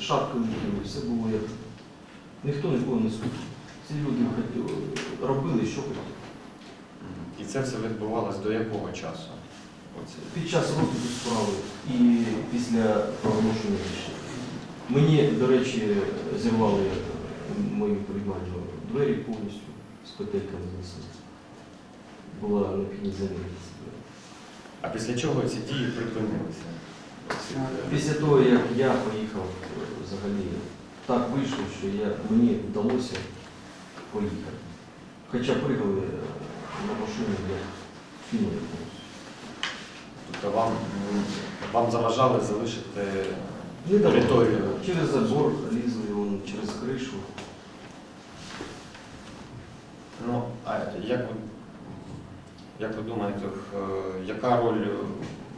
шапки летіли, все було як. Ніхто нікого не слухав. Ці люди робили, що хотіли. І це все відбувалось до якого часу? Оце. Під час розгляду справи і після проголошення рішення. Мені, до речі, зірвали мою приймальну двері повністю з петельками знесли. Була необхідність замінити. А після чого ці дії припинилися? Після того, як я поїхав е, взагалі, так вийшло, що я, мені вдалося поїхати. Хоча пригали е, на машину як кинули. Тобто вам, вам заважали залишити Не давали. територію? Через забор лізли, вон, через кришу. Ну, а як ви, як ви думаєте, е, яка роль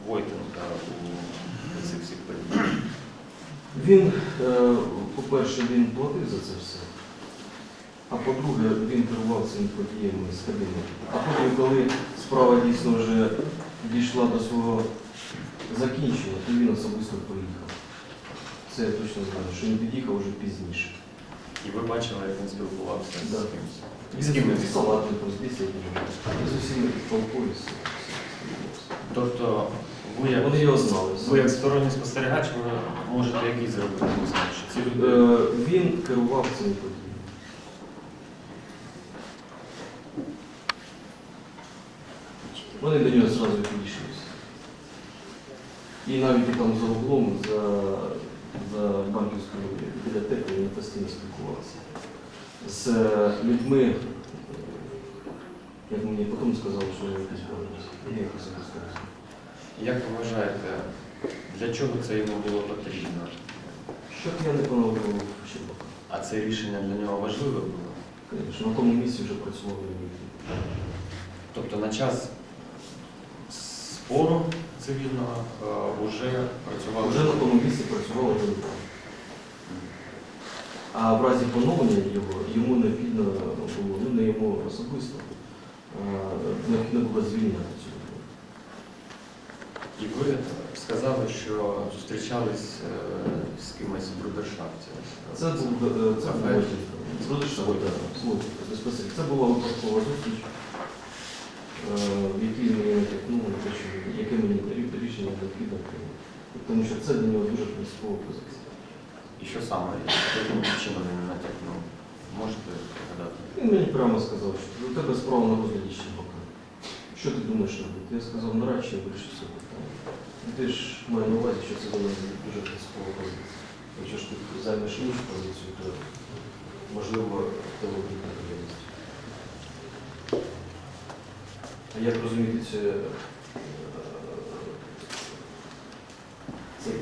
Войтенка у цих всіх подіях? Він, е, по-перше, він платив за це все. А по-друге, він керував цими подіями з кабінету. А потім, коли справа дійсно вже дійшла до свого закінчення, то він особисто поїхав. Це я точно знаю, що він під'їхав вже пізніше. І ви бачили, як він спілкувався Да. з кимось? І З ким він з салатником, з усіма полкові. Тобто ви як, Вони його знали. ви як сторонній спостерігач, ви можете який зробити висновок, що ці люди Е, Він керував цими подіями. Вони до нього зразу підійшлися. І навіть там за углом, за, за банківською бібліотекою він постійно спілкувався. З людьми, е, як мені потім сказали, що вони якісь боролися. Я їх знаю. Як ви вважаєте, для чого це йому було потрібно? Щоб я не поновлював Щербака. А це рішення для нього важливе було? Звісно, на тому місці вже працював. Тобто на час спору цивільного е, вже працювали. Вже на тому місці працював ГНК. А в разі поновлення його йому необхідно було, ну не йому особисто, необхідно було звільняти цього. І ви сказали, що зустрічались е, з кимось в брудершафті. Це е, це слухайте, безпосередньо. Це була випадкова зустріч, е, в якій мені на яке мені рішення необхідно прийняти. Тому що це для нього дуже принципова позиція. І що саме? Яким чином він натякнув? Можете згадати? Він мені прямо сказав, що у тебе справа на розгляді ще. Що ти думаєш робити? Я сказав, нарадше я вирішу це питання. Ти ж маю на увазі, що це для мене дуже принципова позиція. Якщо ж ти займеш іншу позицію, то можливо тебе будуть неприємності. А як розуміти це, е, це е,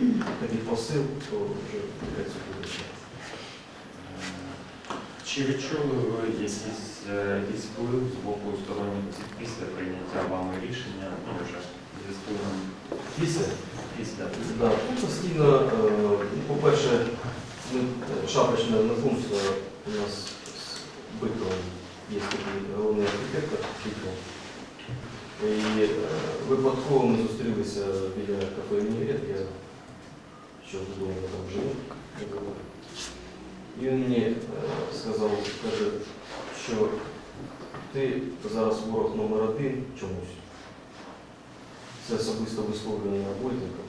ну, такий посил, то вже прийдеться вирішити. Чи відчули ви якийсь, е, якийсь вплив з боку сторонніх осіб після прийняття вами рішення? Ну, вже зі впливом Після після. Да, ну, постійно, е, ну, по-перше, ну, е, шапочне знакомство у нас з Биковим є такий головний архітектор Биков. І е, випадково ми зустрілися біля кафе «Університет», я що додому там живу. І він мені е, сказав, каже, що ти зараз ворог номер один чомусь. Це особисто висловлювання Войтенка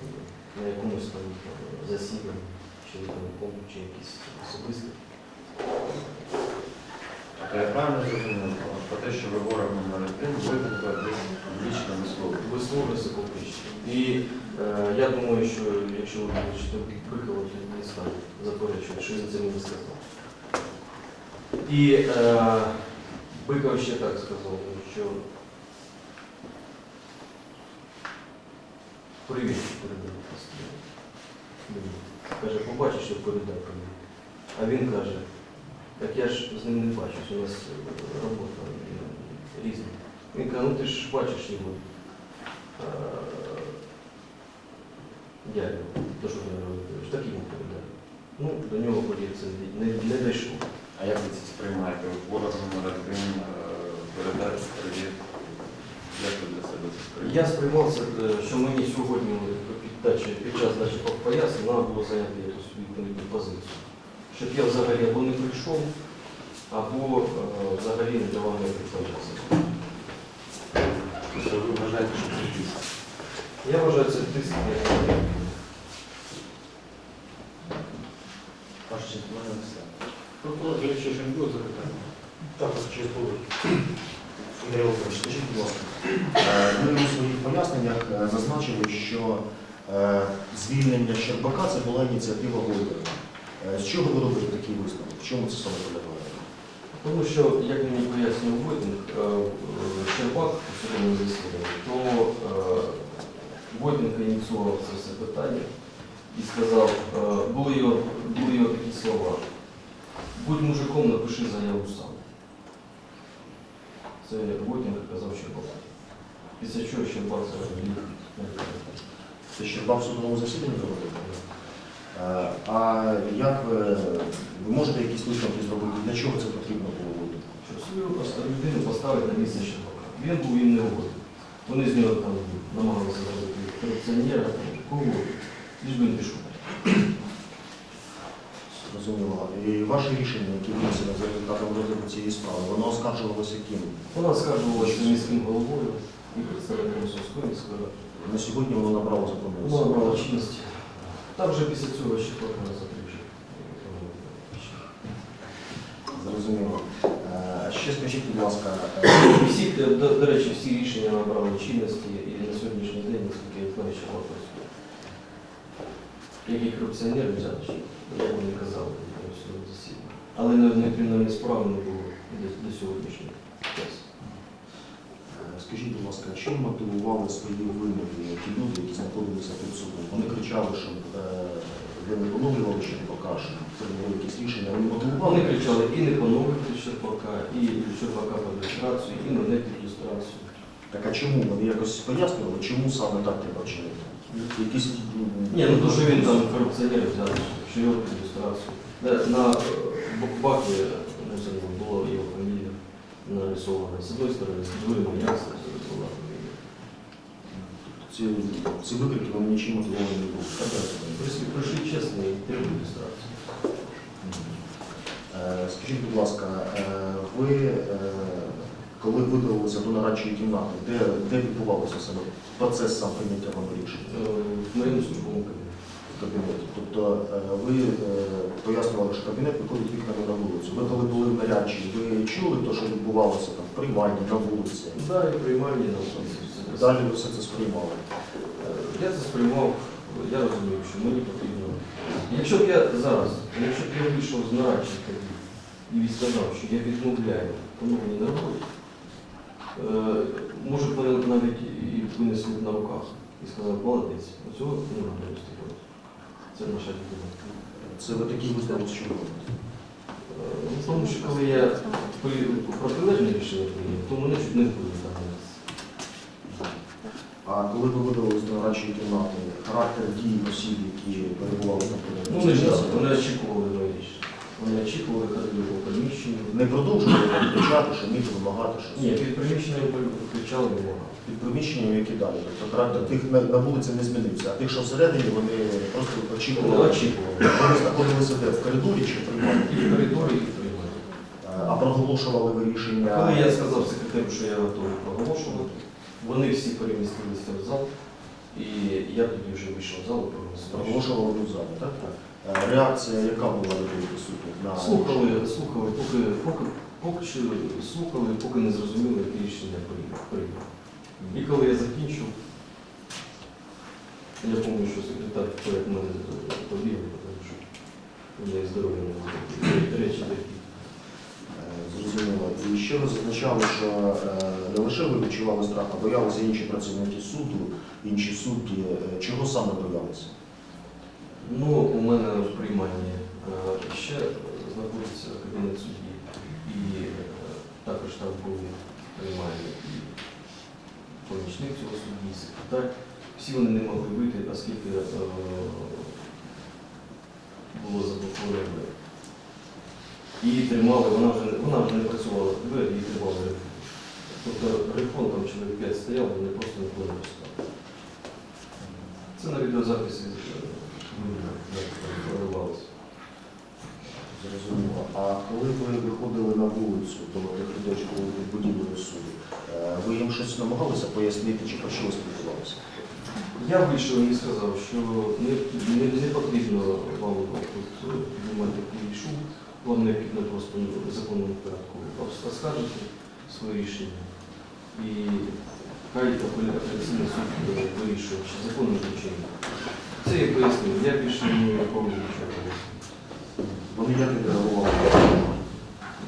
на якомусь там е, засіданні, чи виконкому, чи якісь особисті. Я правильно зрозумів про те, що ви ворог номер один, виникла десь публічно висловлювання. Висловлюється публічно. І е, я думаю, що якщо ви будете виконувати, не стане заперечувати, що він це мені сказав. І е, Биков ще так сказав, що привіт передав. Каже, побачиш, що передав привіт. А він каже, так я ж з ним не бачусь, у нас е, робота е, різна. Він каже, ну ти ж бачиш його. Е, Дядю, то що він робить, так йому передав. Ну, до нього це не, не дійшло. А як ви це сприймаєте? От Ворог номер один е, передати привіт. Як ви для себе це сприймаєте? Я сприймав це, що мені сьогодні під під час дачі пояснень треба було зайняти якусь відповідну позицію. Щоб я взагалі або не прийшов, або е, взагалі не давав ніяких пояснень. Тобто ви вважаєте, що це тиск? Я вважаю, це тиск. як- Ваш честь, можна все. Прокурор Гречишин буде запитання. Також через голову. Ігор Володимирович, скажіть, будь ласка, е, ви у своїх поясненнях е, зазначили, що е, звільнення Щербака це була ініціатива Голдера. Е, З чого ви робите такий висновок? В чому це саме полягає? Тому що, як мені пояснював Войтинг, е, Щербак у судовому засіданні, то е, Войтинг ініціював це все питання і сказав, були його, були його такі слова. Будь мужиком, напиши заяву сам. Це Войтинг казав Щербаку. Після чого Щербак на. Це Щербак в судовому засіданні зробив? Е, А як ви, ви можете якісь висновки зробити? Для чого це потрібно було бути? Що свою просто людину поставити на місце Щербака. Він був їм не угоден. Вони з нього там намагалися зробити корупціонера, кого, лиш би не пішов. Зрозуміло. І ваше рішення, яке внесено за результатом розгляду цієї справи, воно оскаржувалося ким? Вона скаржувалася міським головою і представником Сумської міської ради. На сьогодні воно набрало законності. набрала чинності. Там вже після цього ще трохи не закричив. Зрозуміло. Е, Ще скажіть, будь ласка, е, Всі, до, до речі, всі рішення набрали чинності і на сьогоднішній день, наскільки я знаю, ще працює. Які корупціонери взяли, ще, як вони казали, на цьому засіданні. Але не одної кримінальної справи не було до, до сьогоднішнього скажіть, будь ласка, чим мотивували свої вимоги ті люди, які знаходилися під судом? Вони кричали, що е, ви не поновлювали ще покажу, це було якісь рішення. Вони мотивували? Вони кричали і не поновити Щерпака, і Щерпака під люстрацію, і мене під люстрацію. Так а чому? Вони якось пояснювали, чому саме так треба вчинити? Якісь Ні, ну то, що він там корупціонер взяв, що його під люстрацію. На е, бакбакі не знаю, була його фамілія нарисована. З одної сторони, з другої з другої була ці, ці викрики вони нічим мотивовані не були. Так, розумію. Прийшли, прийшли чесно і треба люстрацію. Е, Скажіть, будь ласка, е, ви е, коли видалилися до нарадчої кімнати, де, де відбувався саме процес сам прийняття вам рішень Е, В моєму службовому кабінеті. В кабінеті? Тобто е, ви е, пояснювали, що кабінет виходить вікнами на вулицю. Ви коли були в нарядчій, ви чули те, що відбувалося там в приймальні, на вулиці? Да, і приймальні на вулиці. Далі ви все це сприймали. Е, Я це сприймав, я розумів, що мені потрібно. Якщо б я зараз, якщо б я вийшов з нарадчої і сказав, що я відмовляю поновлені на роботі, е, може б мене навіть і винесли на руках і сказав, молодець, цього не треба виступати. Це наша людина. Це ви такі висновок з чого? Е, Тому що коли я протилежне рішення прийняв, то мене чуть не вбили там. А коли ви видалися до нарадчої кімнати, характер дій осіб, які перебували на Ну, вони ж вони очікували моє рішення. Вони очікували, ходили по приміщенню. не продовжували там кричати, шуміти, вимагати щось. Ні, під приміщенням кричали вимога. Під приміщенням, які далі. Тобто характер тих на, на вулиці не змінився, а тих, що всередині, вони просто Вони очікували. очікували. Вони знаходилися де? В коридорі чи в приймальні? І в коридорі, і в приймальні. Е, А проголошували ви рішення. Коли я сказав секретарю, що я готовий проголошувати, вони всі перемістилися в зал, і я тоді вже вийшов в зал і проголосував. Проголошували ви в залі, так? так? Е, Реакція, яка була людей присутніх на Слухали, слухали, поки, поки, поки що слухали, поки не зрозуміли, яке рішення прийняв- прийняв. І коли я закінчив, я пам'ятаю, що секретар перед мене побіг, тому що у мене здоров'я не було. Речі такі. Е, Зрозуміло. І ще ви зазначали, що е, не лише ви відчували страх, а боялися інші працівники суду, інші судді. Е, Чого саме боялися? Ну, у мене в прийманні е, ще знаходиться кабінет судді, і е, також там були приймальні і помічник цього судді, секретар. Всі вони не могли вийти, оскільки е, було заблоковано. Її тримали, вона вже, вона вже не працювала двері, її тримали. Тобто грифон там чоловік 5 стояв, вони просто не не. Це на відеозаписі. Зрозуміло. А коли ви виходили на вулицю до тих людей, що були під суду, е, ви їм щось намагалися пояснити чи про що ви спілкувалися? Я вийшов і сказав, що не, не, не потрібно вам тут піднімати такий шум, вам необхідно просто ну, законному порядку оскаржити своє рішення. І хай апеля- апеляційний суд е, вирішує, чи законно чи ні. Це я пояснив, я більше не повинен нічого пояснити. Вони як відреагували?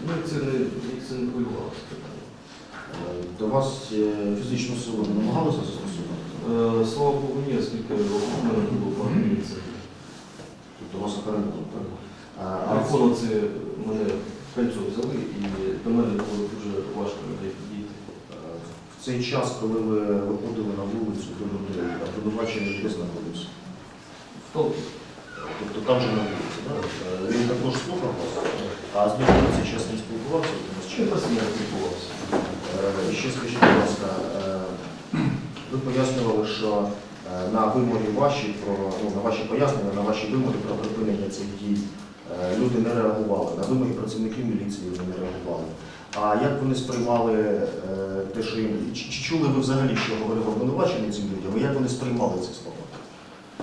Ну, це не, їх це не хвилювалося. Е, До вас е, фізичну силу не намагалися застосувати? Е, Слава Богу, ні, оскільки у мене не було пару місяців. Тобто вас охоронили, так? А, а Телефону це мене в кольцо взяли і до мене було дуже важко людей підійти. е, в цей час, коли ви виходили на вулицю до людей, обвинувачений де знаходився? В Тобто там же на вулиці, так? Е, Він також слухав вас, а з цей час не спілкувався? тому що- чи постійно спілкувався. Е, І ще скажіть, будь ласка, е, ви пояснювали, що на вимоги ваші про ну, на ваші пояснення, на ваші вимоги про припинення цих дій люди не реагували. На вимоги працівників міліції вони не реагували. А як вони сприймали те, що їм чи, чи чули ви взагалі, що говорив обвинувачений цим людям? І як вони сприймали ці слова?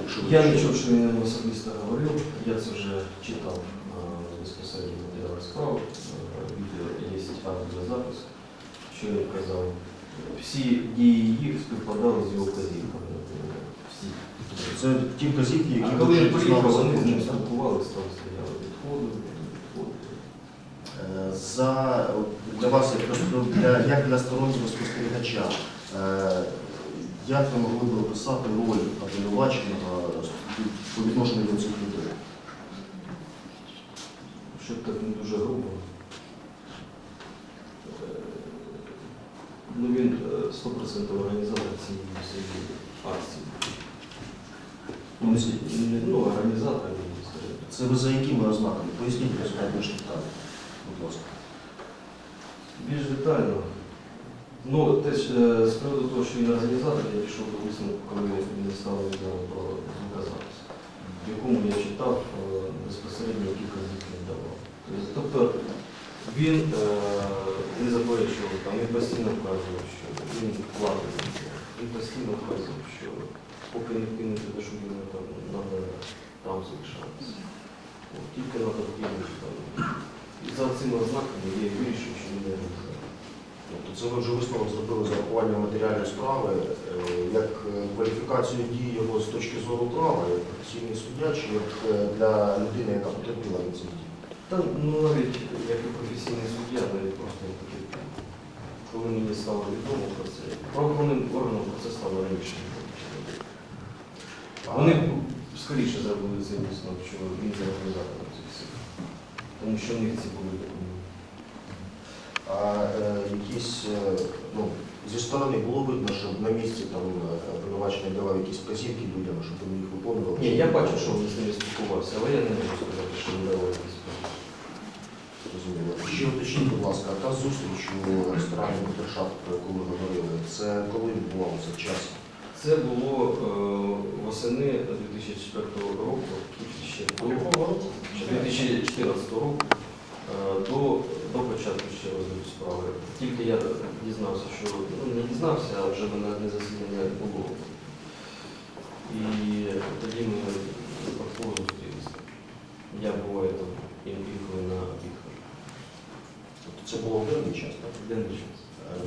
Якщо ви Я не чув, що він особисто говорив, я це вже читав е, безпосередньо матеріали справи, е, відео є аудіозапис, що він казав. Всі дії їх співпадали з його вказівками. Всі. Це ті вказівки, які А коли приїхав, вони з ним спілкувалися, там стояли відходи, відходи. Е, За для вас, як просто для як для стороннього спостерігача, е, як ви могли б описати роль обвинуваченого по відношенню до цих людей? Щоб так не дуже грубо. Е, Ну він е, 100% організатор цієї акції. Ну, не ну, організатор. Це ви за якими ознаками? Поясніть без більш детально, будь ласка. Більш детально. Ну, теж е, з приводу того, що він організатор, я пішов до висновку, коли він став відомо про звукозапис, в якому я читав е, безпосередньо, вказівки він давав. Тобто він е, не заперечував, він постійно вказував, що він платить. Він постійно вказував, що поки не кинути до шуміна, там треба там залишатися. Тільки треба там. І за цими ознаками я вирішив, що він не організатор. Тобто це ви вже висновок зробили з урахуванням матеріалів справи, е, як е, кваліфікацію дій його з точки зору права, як професійний суддя, чи як е, для людини, яка потерпіла від цих дій? Та ну навіть як і професійний суддя, навіть просто не. Коли мені стало відомо про це, правоохоронним органам про це стало раніше. Вони скоріше зробили цей висновок, що він організатор. Тому що в них ці були якісь, е, ну, зі сторони було видно, що на місці там е, обвинувачений давав якісь вказівки людям, щоб вони їх виконували? Ні, я бачу, що він з ними спілкувався, але я не можу сказати, що він давав якісь вказівки. Зрозуміло. Ще уточніть, будь ласка, а та зустріч у ресторані Бутершафт, про яку ви говорили, це коли відбувалося в часі? Це було е, восени 2004 року, ще до 2014 року е, до, до початку ще розгляду справи. Тільки я дізнався, що ну, не дізнався, а вже мене не засідання було. І тоді ми випадково зустрілися. Я буваю там інколи на обід. Тобто це було в денний час, так? Денний час.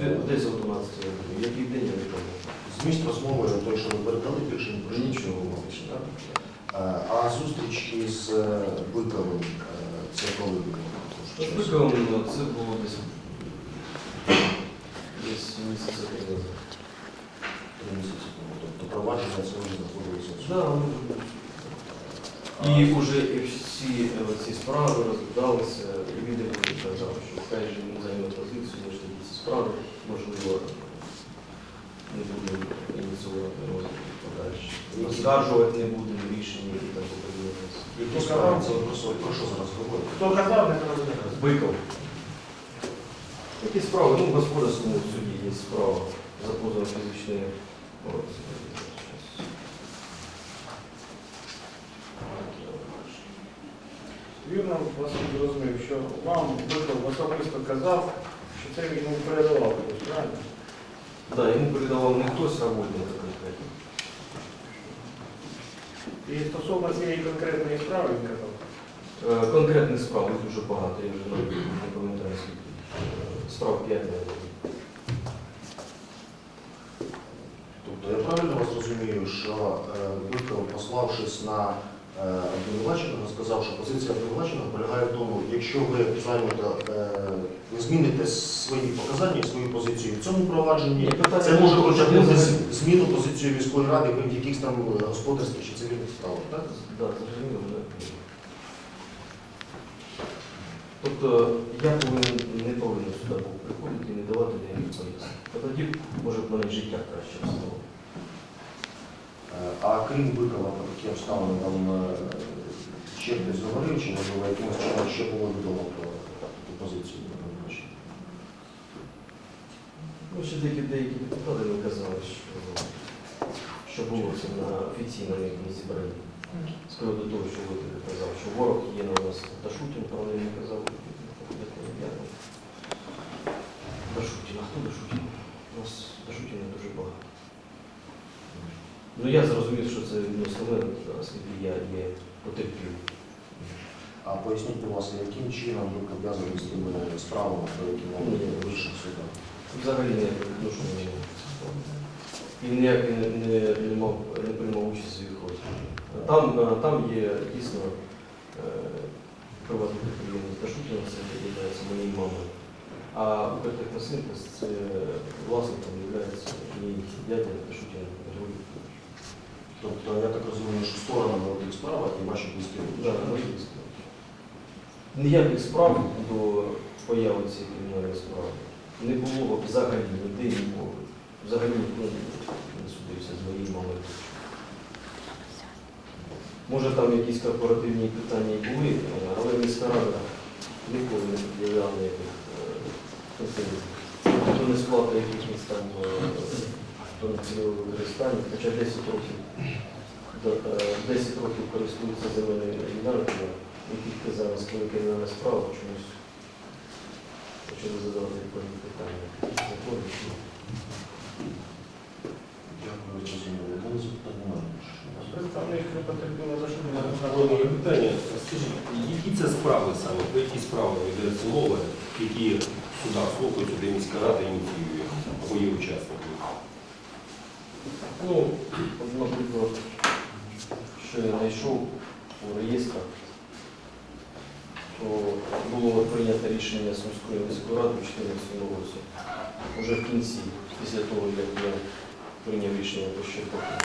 Е, Десь о 12 годині. Який день я не пам'ятаю. Зміст розмови той, що ви передали, більше не про Нічого. не так? Е, А зустріч із е, Биковим, е, це коли було? Ну, це було десь, десь місяця три назад. Три місяці. Тобто провадження це вже знаходилося в суді. Да, І вже всі е, ці справи розглядалися, і він казав, що хай же він займе позицію, ніж тоді ці справи, можливо, не будемо ініціювати розвиток Розкажувати не будемо рішення і так Хто сказав? Це Про що зараз говорити? Хто казав, не розуміє. Биков. Такі справи, ну, в господарському суді є справа за позовом фізичної Вірно, Василь зрозумів, що вам Биков особисто казав, що це він йому передавав, правильно? Так, да, йому передавав не хтось, а водник конкретно. І стосовно цієї конкретної справи він казав. Е, Конкретних справ дуже багато, я вже навіть не пам'ятаю скільки. Е, Справ 5. Тобто я правильно вас розумію, що ви Биков, пославшись на е, обвинуваченого, сказав, що позиція обвинуваченого полягає в тому, якщо ви займете, е, зміните свої показання свою позицію в цьому провадженні, це може потягнути зміну позиції міської ради в якихось там е, господарських чи цивільних справах, так? Зрозуміло. Тобто я повинен, не повинен сюди був приходити і не давати ніяких пояснень. Тоді, може, в мене життя краще стало. А крім Бикова, по такі обставини там е, ще хтось говорив, чи можливо якимось чином ще було відомо про таку позицію? Ну, ще деякі, деякі депутати мені казали, що, що було це на офіційному якомусь зібранні. З приводу того, що ви казав, що ворог є на нас Дашутін, правда, я не казав, я Дашутін, а хто Дашутін? У нас Дашутіна дуже багато. Ну я зрозумів, що це відносно мене, оскільки я є потерпів. А поясніть, будь ласка, яким чином ви пов'язані з тими справами, про які йде в вищих судах? Взагалі не мав. І ніяк не, не, не, мав, не приймав участь у їх розгляді. Там, е, там є дійсно е, приватний підприємець Дашутіна, це є моєю мамою. А Укртех Насинтез це власником є мій дядя Дашутін Григорій. Тобто, я так розумію, що сторонами у тих справах і ваші близькі родичі. Ніяких справ до появи цієї кримінальної справи не було взагалі ніде ніколи. Взагалі ніхто не судився з моєю мамою. Може там якісь корпоративні питання і були, е, але міська рада ніколи не пред'являла ніяких е, претензій. Не сплата якихось там е, хто не цільове використання, хоча 10 років. Е, 10 років користуються земельними ділянками, яких ти зараз, коли кримінальна справа, чомусь почали задавати відповідні питання. Представник потерпіла за що? Питання, скажіть, які це справи саме, про які справи ведеться мова, які суда слухають, де міська рада ініціює, або є учасниками? Ну, наприклад, що я знайшов у реєстрах, то було прийнято рішення Сумської міської ради у 2014 році. Уже в кінці, після того, як я прийняв рішення про Щербаку.